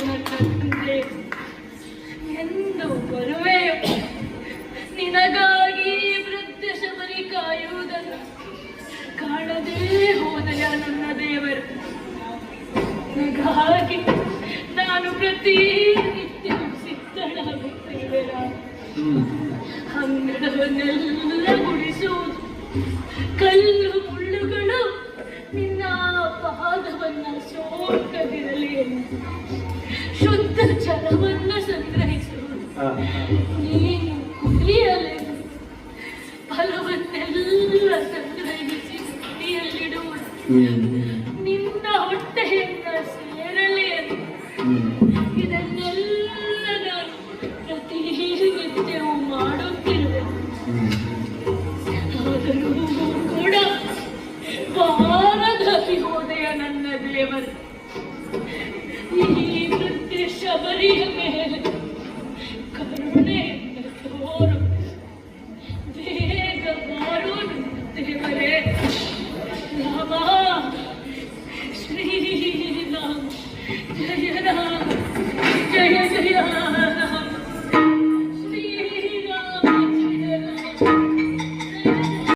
ನನ್ನ ತಂದೆ ನಿನಗಾಗಿ ವೃದ್ಧ ಶಬರಿ ಕಾಯುವುದನ್ನು ಕಾಣದೇ ಹೋದಯ ನನ್ನ ದೇವರು ನಾನು ಪ್ರತಿನಿತ್ಯ ಸಿದ್ಧಳಾಗುತ್ತೇವೆ ಅಂಗಡವನ್ನೆಲ್ಲ ಶುದ್ಧ ಜಲವನ್ನ ಸಂಗ್ರಹಿಸುವುದು ನೀನು ಫಲವನ್ನೆಲ್ಲ ಸಂಗ್ರಹಿಸಿ ಕುಡಿಯಲ್ಲಿಡುವುದು ನಿನ್ನ ಹೊಟ್ಟೆಯಿಂದ ಸೇರಲಿ ಇದನ್ನೆಲ್ಲ ನಾನು ಪ್ರತಿನಿತ್ಯವೂ ಮಾಡುತ್ತಿರುವೆ. ಆದರೂ ಕೂಡ ಬಾರದಲ್ಲಿ ಹೋದೆಯ ನನ್ನ ದೇವರು? ಕರುಣೆ